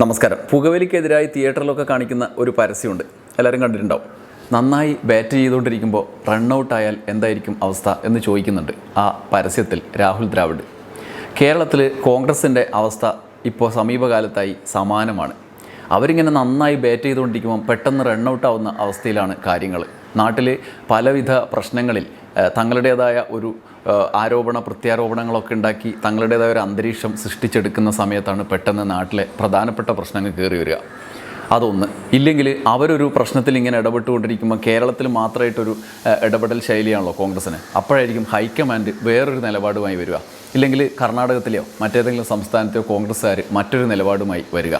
നമസ്കാരം. പുകവലിക്കെതിരായി തിയേറ്ററിലൊക്കെ കാണിക്കുന്ന ഒരു പരസ്യമുണ്ട്. എല്ലാവരും കണ്ടിട്ടുണ്ടാവും. നന്നായി ബാറ്റ് ചെയ്തുകൊണ്ടിരിക്കുമ്പോൾ റണ്ണൗട്ട് ആയാൽ എന്തായിരിക്കും അവസ്ഥ എന്ന് ചോദിക്കുന്നുണ്ട് ആ പരസ്യത്തിൽ രാഹുൽ ദ്രാവിഡ്. കേരളത്തിൽ കോൺഗ്രസിന്റെ അവസ്ഥ ഇപ്പോൾ സമീപകാലത്തായി സമാനമാണ്. അവരിങ്ങനെ നന്നായി ബാറ്റ് ചെയ്തുകൊണ്ടിരിക്കുമ്പോൾ പെട്ടെന്ന് റണ്ണൗട്ട് ആവുന്ന അവസ്ഥയിലാണ് കാര്യങ്ങൾ നാട്ടിൽ പലവിധ പ്രശ്നങ്ങളിൽ തങ്ങളുടേതായ ഒരു ആരോപണ പ്രത്യാരോപണങ്ങളൊക്കെ ഉണ്ടാക്കി തങ്ങളുടേതായ ഒരു അന്തരീക്ഷം സൃഷ്ടിച്ചെടുക്കുന്ന സമയത്താണ് പെട്ടെന്ന് നാട്ടിലെ പ്രധാനപ്പെട്ട പ്രശ്നങ്ങൾ കയറി വരിക. അതൊന്ന്. ഇല്ലെങ്കിൽ അവരൊരു പ്രശ്നത്തിൽ ഇങ്ങനെ ഇടപെട്ടുകൊണ്ടിരിക്കുമ്പോൾ കേരളത്തിൽ മാത്രമായിട്ടൊരു ഇടപെടൽ ശൈലിയാണല്ലോ കോൺഗ്രസ്സിന്. അപ്പോഴായിരിക്കും ഹൈക്കമാൻഡ് വേറൊരു നിലപാടുമായി വരിക. ഇല്ലെങ്കിൽ കർണാടകത്തിലെയോ മറ്റേതെങ്കിലും സംസ്ഥാനത്തെയോ കോൺഗ്രസ്സുകാർ മറ്റൊരു നിലപാടുമായി വരിക.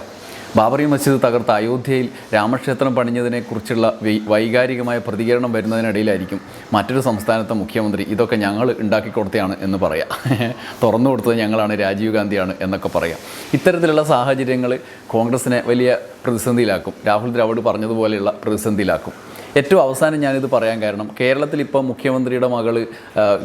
ബാബറി മസ്ജിദ് തകർത്ത അയോധ്യയിൽ രാമക്ഷേത്രം പണിഞ്ഞതിനെക്കുറിച്ചുള്ള വൈകാരികമായ പ്രതികരണം വരുന്നതിനിടയിലായിരിക്കും മറ്റൊരു സംസ്ഥാനത്തെ മുഖ്യമന്ത്രി. ഇതൊക്കെ ഞങ്ങൾ ഉണ്ടാക്കി കൊടുത്തതാണ് എന്ന് പറയാം. തുറന്നു കൊടുത്തത് ഞങ്ങളാണ് രാജീവ് ഗാന്ധിയാണ് എന്നൊക്കെ പറയാം. ഇത്തരത്തിലുള്ള സാഹചര്യങ്ങൾ കോൺഗ്രസിനെ വലിയ പ്രതിസന്ധിയിലാക്കും. രാഹുൽ ദ്രാവിഡ് പറഞ്ഞതുപോലെയുള്ള പ്രതിസന്ധിയിലാക്കും. ഏറ്റവും അവസാനം ഞാനിത് പറയാൻ കാരണം കേരളത്തിൽ ഇപ്പോൾ മുഖ്യമന്ത്രിയുടെ മകൾ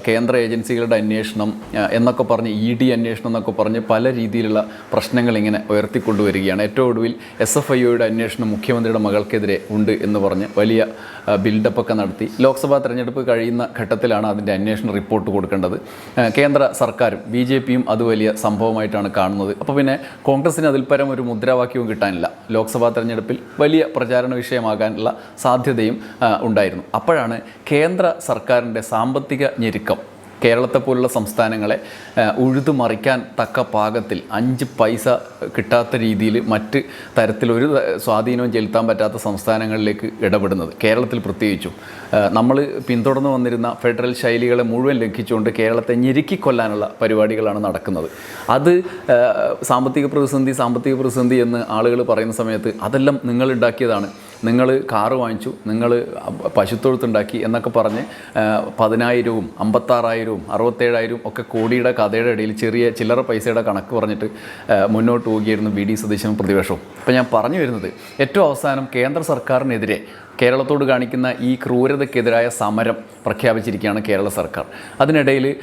കേന്ദ്ര ഏജൻസികളുടെ അന്വേഷണം എന്നൊക്കെ പറഞ്ഞ് ഇ ഡി അന്വേഷണം എന്നൊക്കെ പറഞ്ഞ് പല രീതിയിലുള്ള പ്രശ്നങ്ങൾ ഇങ്ങനെ ഉയർത്തിക്കൊണ്ടുവരികയാണ്. ഏറ്റവും ഒടുവിൽ എസ് എഫ് ഐ ഒയുടെ അന്വേഷണം മുഖ്യമന്ത്രിയുടെ മകൾക്കെതിരെ ഉണ്ട് എന്ന് പറഞ്ഞ് വലിയ ബിൽഡപ്പൊക്കെ നടത്തി. ലോക്സഭാ തെരഞ്ഞെടുപ്പ് കഴിയുന്ന ഘട്ടത്തിലാണ് അതിന്റെ അന്വേഷണ റിപ്പോർട്ട് കൊടുക്കേണ്ടത്. കേന്ദ്ര സർക്കാരും ബി ജെ പിയും അത് വലിയ സംഭവമായിട്ടാണ് കാണുന്നത്. അപ്പോൾ പിന്നെ കോൺഗ്രസിന് അതിൽ പരം ഒരു മുദ്രാവാക്യവും കിട്ടാനില്ല. ലോക്സഭാ തെരഞ്ഞെടുപ്പിൽ വലിയ പ്രചാരണ വിഷയമാകാനുള്ള സാധ്യതയും ഉണ്ടായിരുന്നു. അപ്പോഴാണ് കേന്ദ്ര സർക്കാരിന്റെ സാമ്പത്തിക ഞെരുക്കം. കേരളത്തെ പോലുള്ള സംസ്ഥാനങ്ങളെ ഉഴുതു ഉഴുതുമറിക്കാൻ തക്ക പാകത്തിൽ അഞ്ച് പൈസ കിട്ടാത്ത രീതിയിൽ മറ്റ് തരത്തിലൊരു സ്വാധീനവും ചെലുത്താൻ പറ്റാത്ത സംസ്ഥാനങ്ങളിലേക്ക് ഇടപെടുന്നത്. കേരളത്തിൽ പ്രത്യേകിച്ചും. നമ്മൾ പിന്തുടർന്ന് വന്നിരുന്ന ഫെഡറൽ ശൈലികളെ മുഴുവൻ ലംഘിച്ചുകൊണ്ട് കേരളത്തെ ഞെരുക്കിക്കൊല്ലാനുള്ള പരിപാടികളാണ് നടക്കുന്നത്. അത് സാമ്പത്തിക പ്രതിസന്ധി സാമ്പത്തിക പ്രതിസന്ധി എന്ന് ആളുകൾ പറയുന്ന സമയത്ത് അതെല്ലാം നിങ്ങൾ ഉണ്ടാക്കിയതാണ്. നിങ്ങൾ കാറ് വാങ്ങിച്ചു നിങ്ങൾ പശുത്തൊഴുത്തുണ്ടാക്കി എന്നൊക്കെ പറഞ്ഞ് പതിനായിരവും അമ്പത്താറായിരവും അറുപത്തേഴായിരവും ഒക്കെ കോടിയുടെ കഥയുടെ ഇടയിൽ ചെറിയ ചില്ലറ പൈസയുടെ കണക്ക് പറഞ്ഞിട്ട് മുന്നോട്ട് പോവുകയായിരുന്നു ബി ഡി. സതീശനും പ്രതിപക്ഷവും. അപ്പോൾ ഞാൻ പറഞ്ഞു വരുന്നത് ഏറ്റവും അവസാനം കേന്ദ്ര സർക്കാരിനെതിരെ കേരളത്തോട് കാണിക്കുന്ന ഈ ക്രൂരതയ്ക്കെതിരായ സമരം പ്രഖ്യാപിച്ചിരിക്കുകയാണ് കേരള സർക്കാർ. അതിനിടയിൽ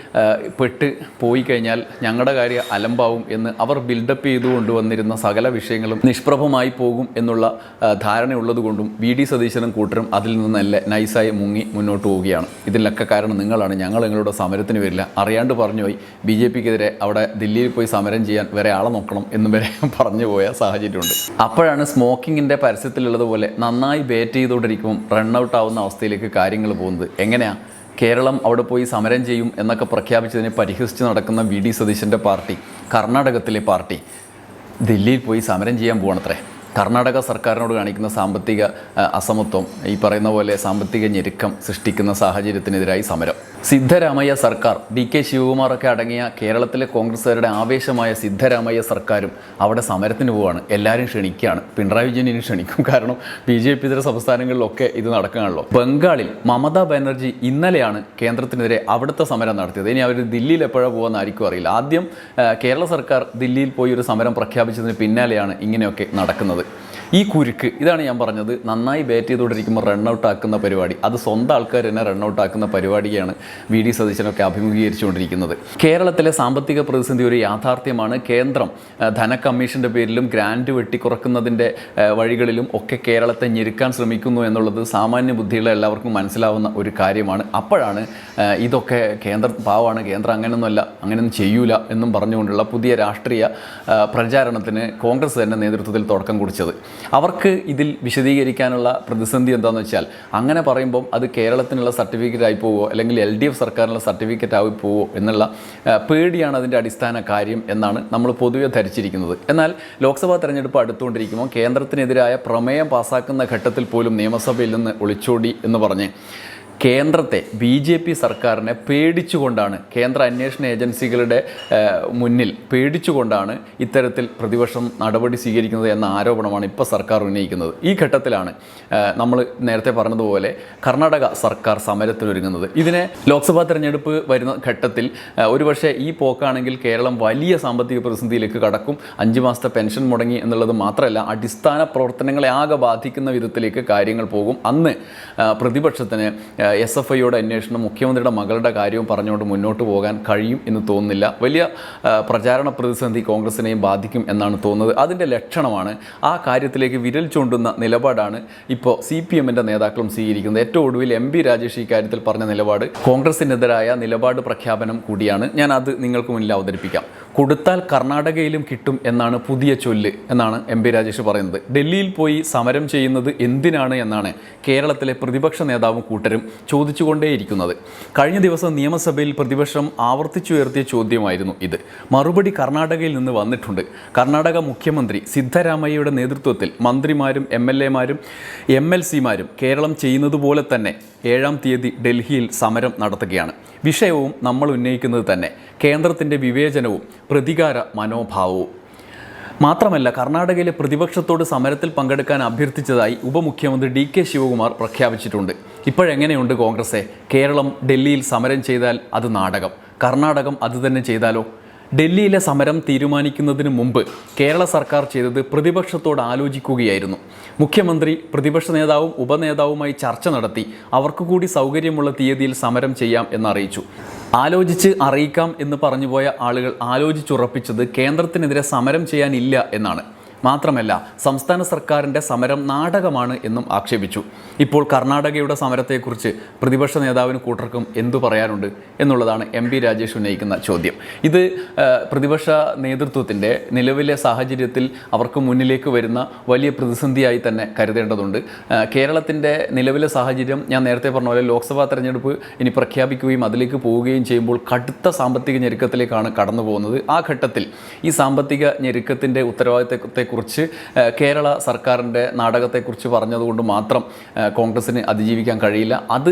പെട്ട് പോയി കഴിഞ്ഞാൽ ഞങ്ങളുടെ കാര്യം അലമ്പാവും എന്ന് അവർ ബിൽഡപ്പ് ചെയ്തു കൊണ്ടുവന്നിരുന്ന സകല വിഷയങ്ങളും നിഷ്പ്രഭമായി പോകും എന്നുള്ള ധാരണ ധാരണയുള്ളതുകൊണ്ടും വി. ഡി. സതീശനും കൂട്ടരും അതിൽ നിന്നല്ല നൈസായി മുങ്ങി മുന്നോട്ട് പോവുകയാണ്. ഇതിലൊക്കെ കാരണം നിങ്ങളാണ്. ഞങ്ങൾ നിങ്ങളുടെ സമരത്തിന് വരില്ല. അറിയാണ്ട് പറഞ്ഞു പോയി. ബി. ജെ. പിക്കെതിരെ അവിടെ ദില്ലിയിൽ പോയി സമരം ചെയ്യാൻ വേറെ ആളെ നോക്കണം എന്നും വരെ പറഞ്ഞു പോയ സാഹചര്യമുണ്ട്. അപ്പോഴാണ് സ്മോക്കിങ്ങിന്റെ പരസ്യത്തിലുള്ളതുപോലെ നന്നായി ബാറ്റ് ചെയ്തുകൊണ്ടിരിക്കുമ്പം ഔട്ട് ആവുന്ന അവസ്ഥയിലേക്ക് കാര്യങ്ങൾ പോകുന്നത്. എങ്ങനെയാണ് കേരളം അവിടെ പോയി സമരം ചെയ്യും എന്നൊക്കെ പ്രഖ്യാപിച്ചതിനെ പരിഹസിച്ച് നടക്കുന്ന വി ഡി സതീശന്റെ പാർട്ടി കർണാടകത്തിലെ പാർട്ടി ദില്ലിയിൽ പോയി സമരം ചെയ്യാൻ പോകണത്രേ കർണാടക സർക്കാരിനോട് കാണിക്കുന്ന സാമ്പത്തിക അസമത്വം ഈ പറയുന്ന പോലെ സാമ്പത്തിക ഞെരുക്കം സൃഷ്ടിക്കുന്ന സാഹചര്യത്തിനെതിരായി സമരം. സിദ്ധരാമയ്യ സർക്കാർ ഡി കെ ശിവകുമാറൊക്കെ അടങ്ങിയ കേരളത്തിലെ കോൺഗ്രസ്സുകാരുടെ ആവേശമായ സിദ്ധരാമയ്യ സർക്കാരും അവിടെ സമരത്തിന് പോവുകയാണ് എല്ലാവരും ക്ഷണിക്കുകയാണ്. പിണറായി വിജയൻ ഇനി ക്ഷണിക്കും. കാരണം ബി ജെ പി ഇതര സംസ്ഥാനങ്ങളിലൊക്കെ ഇത് നടക്കുകയാണല്ലോ ബംഗാളിൽ മമതാ ബാനർജി ഇന്നലെയാണ് കേന്ദ്രത്തിനെതിരെ അവിടുത്തെ സമരം നടത്തിയത്. ഇനി അവർ ദില്ലിയിൽ എപ്പോഴാണ് പോകുമെന്ന് അറിയില്ല. ആദ്യം കേരള സർക്കാർ ദില്ലിയിൽ പോയി ഒരു സമരം പ്രഖ്യാപിച്ചതിന് പിന്നാലെയാണ് ഇങ്ങനെയൊക്കെ നടക്കുന്നത്. ഈ കുരുക്ക് ഇതാണ് ഞാൻ പറഞ്ഞത് നന്നായി ബാറ്റ് ചെയ്തുകൊണ്ടിരിക്കുമ്പോൾ റണ്ണൗട്ട് ആക്കുന്ന പരിപാടി. അത് സ്വന്തം ആൾക്കാർ തന്നെ റണ്ണൗട്ട് ആക്കുന്ന പരിപാടിയാണ് വി ഡി സതീശനൊക്കെ അഭിമുഖീകരിച്ചുകൊണ്ടിരിക്കുന്നത്. കേരളത്തിലെ സാമ്പത്തിക പ്രതിസന്ധി ഒരു യാഥാർത്ഥ്യമാണ്. കേന്ദ്രം ധനക്കമ്മീഷന്റെ ധന കമ്മീഷന്റെ പേരിലും ഗ്രാൻഡ് വെട്ടിക്കുറക്കുന്നതിന്റെ വഴികളിലും ഒക്കെ കേരളത്തെ ഞെരുക്കാൻ ശ്രമിക്കുന്നു എന്നുള്ളത് സാമാന്യ ബുദ്ധിയുള്ള എല്ലാവർക്കും മനസ്സിലാവുന്ന ഒരു കാര്യമാണ്. അപ്പോഴാണ് ഇതൊക്കെ കേന്ദ്ര പാവമാണ് കേന്ദ്രം അങ്ങനെയൊന്നുമല്ല അങ്ങനെയൊന്നും ചെയ്യൂല എന്നും പറഞ്ഞുകൊണ്ടുള്ള പുതിയ രാഷ്ട്രീയ പ്രചാരണത്തിന് കോൺഗ്രസ് തന്നെ നേതൃത്വത്തിൽ തുടക്കം കുറിച്ചത്. അവർക്ക് ഇതിൽ വിശദീകരിക്കാനുള്ള പ്രതിസന്ധി എന്താണെന്ന് വെച്ചാൽ അങ്ങനെ പറയുമ്പം അത് കേരളത്തിനുള്ള സർട്ടിഫിക്കറ്റ് ആയി പോവോ അല്ലെങ്കിൽ എൽ ഡി എഫ് സർക്കാരിനുള്ള സർട്ടിഫിക്കറ്റ് ആയി പോവോ എന്നുള്ള പേടിയാണ് അതിന്റെ അടിസ്ഥാന കാര്യം എന്നാണ് നമ്മൾ പൊതുവെ ധരിച്ചിരിക്കുന്നത്. എന്നാൽ ലോക്സഭാ തെരഞ്ഞെടുപ്പ് അടുത്തുകൊണ്ടിരിക്കുമ്പോൾ കേന്ദ്രത്തിനെതിരായ പ്രമേയം പാസ്സാക്കുന്ന ഘട്ടത്തിൽ പോലും നിയമസഭയിൽ നിന്ന് ഒളിച്ചോടി എന്ന് പറഞ്ഞ് കേന്ദ്രത്തെ ബി ജെ പി സർക്കാരിനെ പേടിച്ചുകൊണ്ടാണ് കേന്ദ്ര അന്വേഷണ ഏജൻസികളുടെ മുന്നിൽ പേടിച്ചുകൊണ്ടാണ് ഇത്തരത്തിൽ പ്രതിപക്ഷം നടപടി സ്വീകരിക്കുന്നത് എന്ന ആരോപണമാണ് ഇപ്പോൾ സർക്കാർ ഉന്നയിക്കുന്നത്. ഈ ഘട്ടത്തിലാണ് നമ്മൾ നേരത്തെ പറഞ്ഞതുപോലെ കർണാടക സർക്കാർ സമരത്തിനൊരുങ്ങുന്നത്. ഇതിനെ ലോക്സഭാ തെരഞ്ഞെടുപ്പ് വരുന്ന ഘട്ടത്തിൽ ഒരുപക്ഷെ ഈ പോക്കാണെങ്കിൽ കേരളം വലിയ സാമ്പത്തിക പ്രതിസന്ധിയിലേക്ക് കടക്കും അഞ്ച് മാസത്തെ പെൻഷൻ മുടങ്ങി എന്നുള്ളത് മാത്രമല്ല അടിസ്ഥാന പ്രവർത്തനങ്ങളെ ആകെ ബാധിക്കുന്ന വിധത്തിലേക്ക് കാര്യങ്ങൾ പോകും. അന്ന് പ്രതിപക്ഷത്തിന് എസ് എഫ് ഐയുടെ അന്വേഷണം മുഖ്യമന്ത്രിയുടെ മകളുടെ കാര്യവും പറഞ്ഞുകൊണ്ട് മുന്നോട്ട് പോകാൻ കഴിയും എന്ന് തോന്നുന്നില്ല. വലിയ പ്രചാരണ പ്രതിസന്ധി കോൺഗ്രസിനെയും ബാധിക്കും എന്നാണ് തോന്നുന്നത്. അതിന്റെ ലക്ഷണമാണ് ആ കാര്യത്തിലേക്ക് വിരൽ ചൂണ്ടുന്ന നിലപാടാണ് ഇപ്പോൾ സി പി എമ്മിന്റെ നേതാക്കളും സ്വീകരിക്കുന്നത്. ഏറ്റവും ഒടുവിൽ എം പി രാജേഷ് ഇക്കാര്യത്തിൽ പറഞ്ഞ നിലപാട് കോൺഗ്രസിനെതിരായ നിലപാട് പ്രഖ്യാപനം കൂടിയാണ്. ഞാൻ അത് നിങ്ങൾക്ക് മുന്നിൽ അവതരിപ്പിക്കാം. കൊടുത്താൽ കർണാടകയിലും കിട്ടും എന്നാണ് പുതിയ ചൊല്ല് എന്നാണ് എം പി രാജേഷ് പറയുന്നത്. ഡൽഹിയിൽ പോയി സമരം ചെയ്യുന്നത് എന്തിനാണ് എന്നാണ് കേരളത്തിലെ പ്രതിപക്ഷ നേതാവും കൂട്ടരും ചോദിച്ചുകൊണ്ടേയിരിക്കുന്നത്. കഴിഞ്ഞ ദിവസം നിയമസഭയിൽ പ്രതിപക്ഷം ആവർത്തിച്ചുയർത്തിയ ചോദ്യമായിരുന്നു ഇത്. മറുപടി കർണാടകയിൽ നിന്ന് വന്നിട്ടുണ്ട്. കർണാടക മുഖ്യമന്ത്രി സിദ്ധരാമയ്യയുടെ നേതൃത്വത്തിൽ മന്ത്രിമാരും എം എൽ എമാരും എം എൽ സിമാരും കേരളം ചെയ്യുന്നതുപോലെ തന്നെ ഏഴാം തീയതി ഡൽഹിയിൽ സമരം നടത്തുകയാണ്. വിഷയവും നമ്മൾ ഉന്നയിക്കുന്നത് തന്നെ. കേന്ദ്രത്തിന്റെ വിവേചനവും പ്രതികാര മനോഭാവവും. മാത്രമല്ല കർണാടകയിലെ പ്രതിപക്ഷത്തോട് സമരത്തിൽ പങ്കെടുക്കാൻ അഭ്യർത്ഥിച്ചതായി ഉപമുഖ്യമന്ത്രി ഡി കെ ശിവകുമാർ പ്രഖ്യാപിച്ചിട്ടുണ്ട്. ഇപ്പോഴെങ്ങനെയുണ്ട് കോൺഗ്രസെ കേരളം ഡൽഹിയിൽ സമരം ചെയ്താൽ അത് നാടകം. കർണാടകം അതുതന്നെ ചെയ്താലോ? ഡൽഹിയിലെ സമരം തീരുമാനിക്കുന്നതിന് മുമ്പ് കേരള സർക്കാർ ചെയ്തത് പ്രതിപക്ഷത്തോട് ആലോചിക്കുകയായിരുന്നു. മുഖ്യമന്ത്രി പ്രതിപക്ഷ നേതാവും ഉപനേതാവുമായി ചർച്ച നടത്തി. അവർക്ക് കൂടി സൗകര്യമുള്ള തീയതിയിൽ സമരം ചെയ്യാം എന്നറിയിച്ചു. ആലോചിച്ച് അറിയിക്കാം എന്ന് പറഞ്ഞുപോയ ആളുകൾ ആലോചിച്ചുറപ്പിച്ചത് കേന്ദ്രത്തിനെതിരെ സമരം ചെയ്യാനില്ല എന്നാണ്. മാത്രമല്ല സംസ്ഥാന സർക്കാരിന്റെ സമരം നാടകമാണ് എന്നും ആക്ഷേപിച്ചു. ഇപ്പോൾ കർണാടകയുടെ സമരത്തെക്കുറിച്ച് പ്രതിപക്ഷ നേതാവിന് കൂട്ടർക്കും എന്തു പറയാനുണ്ട് എന്നുള്ളതാണ് എം പി രാജേഷ് ഉന്നയിക്കുന്ന ചോദ്യം. ഇത് പ്രതിപക്ഷ നേതൃത്വത്തിന്റെ നിലവിലെ സാഹചര്യത്തിൽ അവർക്ക് മുന്നിലേക്ക് വരുന്ന വലിയ പ്രതിസന്ധിയായി തന്നെ കരുതേണ്ടതുണ്ട്. കേരളത്തിന്റെ നിലവിലെ സാഹചര്യം ഞാൻ നേരത്തെ പറഞ്ഞ പോലെ ലോക്സഭാ തെരഞ്ഞെടുപ്പ് ഇനി പ്രഖ്യാപിക്കുകയും അതിലേക്ക് പോവുകയും ചെയ്യുമ്പോൾ കടുത്ത സാമ്പത്തിക ഞെരുക്കത്തിലേക്കാണ് കടന്നു പോകുന്നത് ആ ഘട്ടത്തിൽ ഈ സാമ്പത്തിക ഞെരുക്കത്തിന്റെ ഉത്തരവാദിത്തത്തെക്കുറിച്ച് ആ, കേരള സർക്കാരിന്റെ നാടകത്തെക്കുറിച്ച് പറഞ്ഞതുകൊണ്ട് മാത്രം കോൺഗ്രസ്സിന് അതിജീവിക്കാൻ കഴിയില്ല. അത്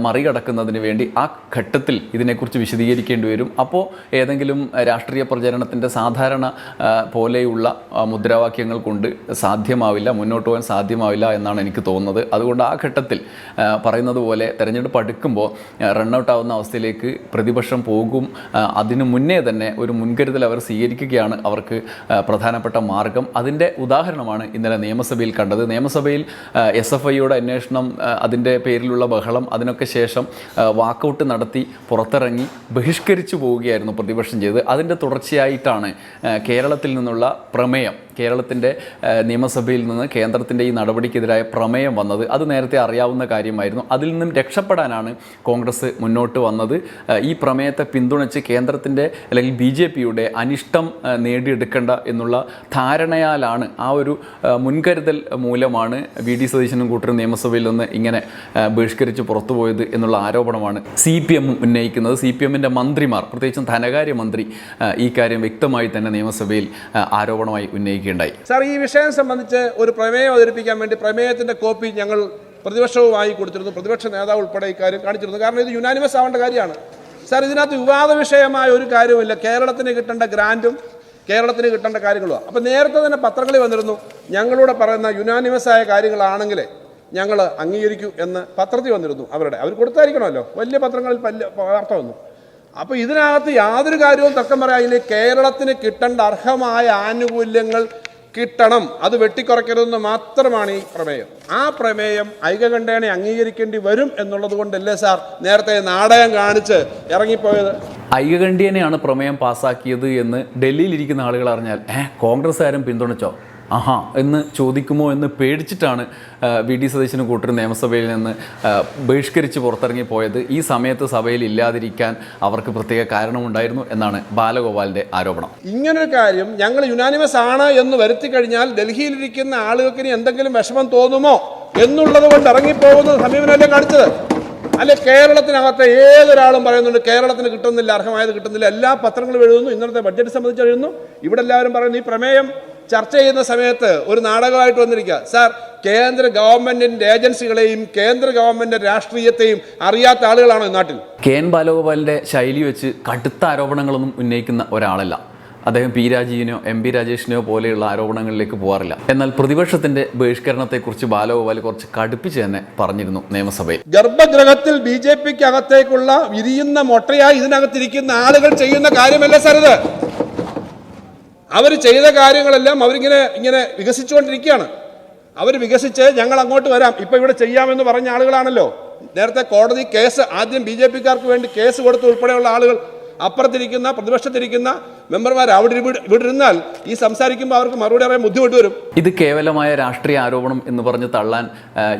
മറികടക്കുന്നതിന് വേണ്ടി ആ ഘട്ടത്തിൽ ഇതിനെക്കുറിച്ച് വിശദീകരിക്കേണ്ടി വരും. അപ്പോൾ ഏതെങ്കിലും രാഷ്ട്രീയ പ്രചരണത്തിന്റെ സാധാരണ പോലെയുള്ള മുദ്രാവാക്യങ്ങൾ കൊണ്ട് സാധ്യമാവില്ല മുന്നോട്ട് പോകാൻ സാധ്യമാവില്ല എന്നാണ് എനിക്ക് തോന്നുന്നത്. അതുകൊണ്ട് ആ ഘട്ടത്തിൽ പറയുന്നത് പോലെ തെരഞ്ഞെടുപ്പ് അടുക്കുമ്പോൾ റണ്ണൗട്ട് ആവുന്ന അവസ്ഥയിലേക്ക് പ്രതിപക്ഷം പോകും. അതിനു മുന്നേ തന്നെ ഒരു മുൻകരുതൽ അവർ സ്വീകരിക്കുകയാണ് അവർക്ക് പ്രധാനപ്പെട്ട മാർഗം. അതിന്റെ ഉദാഹരണമാണ് ഇന്നലെ നിയമസഭയിൽ കണ്ടത്. നിയമസഭയിൽ എസ് എഫ് ഐയുടെ അന്വേഷണം അതിന്റെ പേരിലുള്ള ബഹളം അതിനൊക്കെ ശേഷം വാക്കൗട്ട് നടത്തി പുറത്തിറങ്ങി ബഹിഷ്കരിച്ചു പോവുകയായിരുന്നു പ്രതിപക്ഷം ചെയ്തത്. അതിന്റെ തുടർച്ചയായിട്ടാണ് കേരളത്തിൽ നിന്നുള്ള പ്രമേയം കേരളത്തിന്റെ നിയമസഭയിൽ നിന്ന് കേന്ദ്രത്തിന്റെ ഈ നടപടിക്കെതിരായ പ്രമേയം വന്നത് അത് നേരത്തെ അറിയാവുന്ന കാര്യമായിരുന്നു. അതിൽ നിന്നും രക്ഷപ്പെടാനാണ് കോൺഗ്രസ് മുന്നോട്ട് വന്നത്. ഈ പ്രമേയത്തെ പിന്തുണച്ച് കേന്ദ്രത്തിന്റെ അല്ലെങ്കിൽ ബി ജെ പിയുടെ അനിഷ്ടം നേടിയെടുക്കേണ്ട എന്നുള്ള ധാരണയാലാണ് ആ ഒരു മുൻകരുതൽ മൂലമാണ് വി ഡി സതീശനും കൂട്ടരും നിയമസഭയിൽ നിന്ന് ഇങ്ങനെ ബഹിഷ്കരിച്ച് പുറത്തുപോയത് എന്നുള്ള ആരോപണമാണ് സി പി എം ഉന്നയിക്കുന്നത്. സി പി എമ്മിന്റെ മന്ത്രിമാർ പ്രത്യേകിച്ചും ധനകാര്യമന്ത്രി ഈ കാര്യം വ്യക്തമായി തന്നെ നിയമസഭയിൽ ആരോപണമായി ആരോപണമായി ഉന്നയിക്കുകയുണ്ടായി സാർ ഈ വിഷയം സംബന്ധിച്ച് ഒരു പ്രമേയം അവതരിപ്പിക്കാൻ വേണ്ടി പ്രമേയത്തിന്റെ കോപ്പി ഞങ്ങൾ പ്രതിപക്ഷവുമായി കൊടുത്തിരുന്നു. പ്രതിപക്ഷ നേതാവ് ഉൾപ്പെടെ ഇക്കാര്യം കാണിച്ചിരുന്നു. കാരണം ഇത് യുനാനിമസ് ആവേണ്ട കാര്യമാണ്. സാർ ഇതിനകത്ത് വിവാദ വിഷയമായ ഒരു കാര്യവുമില്ല. കേരളത്തിന് കിട്ടേണ്ട ഗ്രാന്റും കേരളത്തിന് കിട്ടേണ്ട കാര്യങ്ങളുമാണ് അപ്പം നേരത്തെ തന്നെ പത്രങ്ങളിൽ വന്നിരുന്നു ഞങ്ങളോട് പറയുന്ന യുനാനിമസ് ആയ കാര്യങ്ങളാണെങ്കിൽ ഞങ്ങൾ അംഗീകരിക്കൂ എന്ന് പത്രത്തിൽ വന്നിരുന്നു അവരുടെ. അവർ കൊടുത്തായിരിക്കണമല്ലോ. വലിയ പത്രങ്ങളിൽ പല്ല് വാർത്ത വന്നു. അപ്പോൾ ഇതിനകത്ത് യാതൊരു കാര്യവും തർക്കം പറയാനില്ല കേരളത്തിന് കിട്ടേണ്ട അർഹമായ ആനുകൂല്യങ്ങൾ കിട്ടണം. അത് വെട്ടിക്കുറയ്ക്കരുതെന്ന് മാത്രമാണ് ഈ പ്രമേയം. ആ പ്രമേയം ഐകകണ്ഠേനെ അംഗീകരിക്കേണ്ടി വരും എന്നുള്ളത് കൊണ്ടല്ലേ സാർ നേരത്തെ നാടകം കാണിച്ച് ഇറങ്ങിപ്പോയത്? ഐകകണ്ഠ്യേനെയാണ് പ്രമേയം പാസ്സാക്കിയത് എന്ന് ഡൽഹിയിൽ ഇരിക്കുന്ന ആളുകൾ അറിഞ്ഞാൽ ഏഹ് കോൺഗ്രസ്സുകാരും പിന്തുണച്ചോ? ആഹാ എന്ന് ചോദിക്കുമോ എന്ന് പേടിച്ചിട്ടാണ് വി ഡി സതീശനും കൂട്ടർ നിയമസഭയിൽ നിന്ന് ബഹിഷ്കരിച്ച് പുറത്തിറങ്ങി പോയത്. ഈ സമയത്ത് സഭയിൽ ഇല്ലാതിരിക്കാൻ അവർക്ക് പ്രത്യേക കാരണമുണ്ടായിരുന്നു എന്നാണ് ബാലഗോപാലിന്റെ ആരോപണം. ഇങ്ങനൊരു കാര്യം ഞങ്ങൾ യുനാനിമസ് ആണ് എന്ന് വരുത്തി കഴിഞ്ഞാൽ ഡൽഹിയിലിരിക്കുന്ന ആളുകൾക്ക് എന്തെങ്കിലും വിഷമം തോന്നുമോ എന്നുള്ളത് കൊണ്ട് ഇറങ്ങിപ്പോകുന്ന സമീപനമല്ലേ കാണിച്ചത്? അല്ലെ കേരളത്തിനകത്ത് ഏതൊരാളും പറയുന്നുണ്ട് കേരളത്തിന് കിട്ടുന്നില്ല അർഹമായത് കിട്ടുന്നില്ല എല്ലാ പത്രങ്ങളും എഴുതുന്നു ഇന്നത്തെ ബഡ്ജറ്റ് സംബന്ധിച്ച് എഴുതുന്നു ഇവിടെ എല്ലാവരും പറയുന്നു ഈ പ്രമേയം ചർച്ച ചെയ്യുന്ന സമയത്ത് ഒരു നാടകമായിട്ട് വന്നിരിക്കുക. സാർ കേന്ദ്ര ഗവൺമെന്റിന്റെ ഏജൻസികളെയും കേന്ദ്ര ഗവൺമെന്റ് രാഷ്ട്രീയത്തെയും അറിയാത്ത ആളുകളാണോ നാട്ടിൽ? കെ എൻ ബാലഗോപാലിന്റെ ശൈലി വെച്ച് കടുത്ത ആരോപണങ്ങളൊന്നും ഉന്നയിക്കുന്ന ഒരാളല്ല. അദ്ദേഹം പി രാജീവിനോ എം പി രാജേഷിനെയോ പോലെയുള്ള ആരോപണങ്ങളിലേക്ക് പോകാറില്ല എന്നാൽ പ്രതിപക്ഷത്തിന്റെ ബഹിഷ്കരണത്തെക്കുറിച്ച് ബാലഗോപാൽ കുറച്ച് കടുപ്പിച്ച് തന്നെ പറഞ്ഞിരുന്നു നിയമസഭയിൽ. ഗർഭഗ്രഹത്തിൽ ബി ജെ പിക്ക് അകത്തേക്കുള്ള വിരിയുന്ന മൊട്ടയായി ഇതിനകത്തിരിക്കുന്ന ആളുകൾ ചെയ്യുന്ന കാര്യമല്ല സാർ ഇത്. അവർ ചെയ്ത കാര്യങ്ങളെല്ലാം അവരിങ്ങനെ ഇങ്ങനെ വികസിച്ചുകൊണ്ടിരിക്കുകയാണ്. അവർ വികസിച്ച് ഞങ്ങൾ അങ്ങോട്ട് വരാം. ഇപ്പം ഇവിടെ ചെയ്യാമെന്ന് പറഞ്ഞ ആളുകളാണല്ലോ. നേരത്തെ കോടതി കേസ് ആദ്യം ബി ജെ പിക്കാർക്ക് വേണ്ടി കേസ് കൊടുത്ത് ഉൾപ്പെടെയുള്ള ആളുകൾ അപ്പുറത്തിരിക്കുന്ന പ്രതിപക്ഷത്തിരിക്കുന്ന മെമ്പർമാർ അവിടെ ഇവിടെ ഇരുന്നാൽ ഈ സംസാരിക്കുമ്പോൾ അവർക്ക് മറുപടി പറയാൻ ബുദ്ധിമുട്ട് വരും. ഇത് കേവലമായ രാഷ്ട്രീയ ആരോപണം എന്ന് പറഞ്ഞ് തള്ളാൻ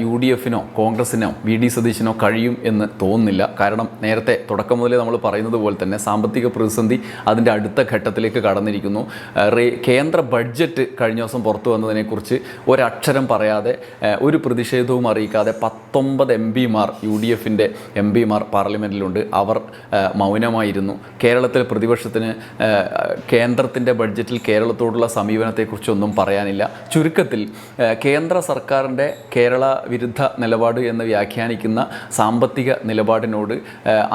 യു ഡി എഫിനോ കോൺഗ്രസിനോ വി ഡി സതീശനോ കഴിയും എന്ന് തോന്നുന്നില്ല. കാരണം നേരത്തെ തുടക്കം മുതലേ നമ്മൾ പറയുന്നത് പോലെ തന്നെ സാമ്പത്തിക പ്രതിസന്ധി അതിന്റെ അടുത്ത ഘട്ടത്തിലേക്ക് കടന്നിരിക്കുന്നു. കേന്ദ്ര ബഡ്ജറ്റ് കഴിഞ്ഞ ദിവസം പുറത്തു വന്നതിനെക്കുറിച്ച് ഒരക്ഷരം പറയാതെ ഒരു പ്രതിഷേധവും അറിയിക്കാതെ പത്തൊമ്പത് എം പിമാർ യു ഡി എഫിന്റെ എം പിമാർ പാർലമെന്റിലുണ്ട്. അവർ മൗനമായിരുന്നു. കേരളത്തിൽ പ്രതിപക്ഷത്തിന് കേന്ദ്രത്തിന്റെ ബഡ്ജറ്റിൽ കേരളത്തോടുള്ള സമീപനത്തെക്കുറിച്ചൊന്നും പറയാനില്ല. ചുരുക്കത്തിൽ കേന്ദ്ര സർക്കാരിന്റെ കേരള വിരുദ്ധ നിലപാട് എന്ന് വ്യാഖ്യാനിക്കുന്ന സാമ്പത്തിക നിലപാടിനോട്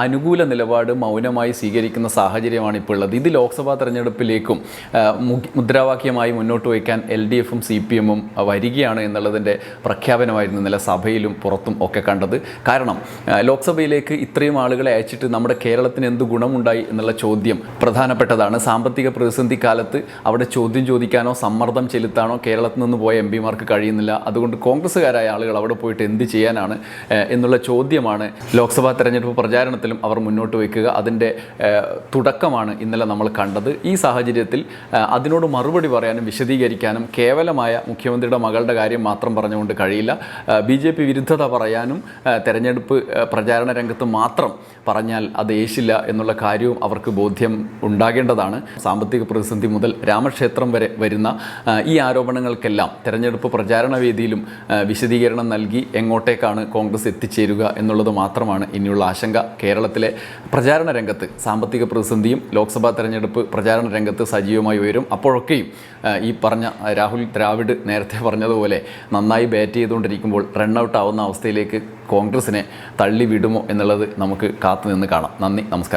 അനുകൂല നിലപാട് മൗനമായി സ്വീകരിക്കുന്ന സാഹചര്യമാണ് ഇപ്പോൾ ഉള്ളത്. ഇത് ലോക്സഭാ തെരഞ്ഞെടുപ്പിലേക്കും മുദ്രാവാക്യമായി മുന്നോട്ട് വയ്ക്കാൻ എൽ ഡി എഫും സി പി എമ്മും വരികയാണ് എന്നുള്ളതിന്റെ പ്രഖ്യാപനമായിരുന്നു ഇന്നലെ സഭയിലും പുറത്തും ഒക്കെ കണ്ടത്. കാരണം ലോക്സഭയിലേക്ക് ഇത്രയും ആളുകളെ അയച്ചിട്ട് നമ്മുടെ കേരളത്തിന് എന്ത് ഗുണമുണ്ടായി എന്നുള്ള ചോദ്യം പ്രധാനപ്പെട്ടതാണ്. സാമ്പത്തിക പ്രതിസന്ധി കാലത്ത് അവിടെ ചോദ്യം ചോദിക്കാനോ സമ്മർദ്ദം ചെലുത്താനോ കേരളത്തിൽ നിന്ന് പോയ എം പിമാർക്ക് കഴിയുന്നില്ല. അതുകൊണ്ട് കോൺഗ്രസ്സുകാരായ ആളുകൾ അവിടെ പോയിട്ട് എന്ത് ചെയ്യാനാണ് എന്നുള്ള ചോദ്യമാണ് ലോക്സഭാ തെരഞ്ഞെടുപ്പ് പ്രചാരണത്തിലും അവർ മുന്നോട്ട് വയ്ക്കുക അതിന്റെ തുടക്കമാണ് ഇന്നലെ നമ്മൾ കണ്ടത്. ഈ സാഹചര്യത്തിൽ അതിനോട് മറുപടി പറയാനും വിശദീകരിക്കാനും കേവലമായ മുഖ്യമന്ത്രിയുടെ മകളുടെ കാര്യം മാത്രം പറഞ്ഞുകൊണ്ട് കഴിയില്ല. ബി ജെ പി വിരുദ്ധത പറയാനും തെരഞ്ഞെടുപ്പ് പ്രചാരണ രംഗത്ത് മാത്രം പറഞ്ഞാൽ അത് ഏശില്ല എന്നുള്ള കാര്യവും അവർക്ക് ബോധ്യം ഉണ്ടാകേണ്ടതാണ്. സാമ്പത്തിക പ്രതിസന്ധി മുതൽ രാമക്ഷേത്രം വരെ വരുന്ന ഈ ആരോപണങ്ങൾക്കെല്ലാം തെരഞ്ഞെടുപ്പ് പ്രചാരണ വേദിയിലും വിശദീകരണം നൽകി എങ്ങോട്ടേക്കാണ് കോൺഗ്രസ് എത്തിച്ചേരുക എന്നുള്ളത് മാത്രമാണ് ഇനിയുള്ള ആശങ്ക. കേരളത്തിലെ പ്രചാരണ രംഗത്ത് സാമ്പത്തിക പ്രതിസന്ധിയും ലോക്സഭാ തെരഞ്ഞെടുപ്പ് പ്രചാരണ രംഗത്ത് സജീവമായി ഉയരും. അപ്പോഴൊക്കെയും ഈ പറഞ്ഞ രാഹുൽ ദ്രാവിഡ് നേരത്തെ പറഞ്ഞതുപോലെ നന്നായി ബാറ്റ് ചെയ്തുകൊണ്ടിരിക്കുമ്പോൾ റൺ ഔട്ട് ആവുന്ന അവസ്ഥയിലേക്ക് കോൺഗ്രസിനെ തള്ളിവിടുമോ എന്നുള്ളത് നമുക്ക് കാത്തുനിന്ന് കാണാം. നന്ദി നമസ്കാരം.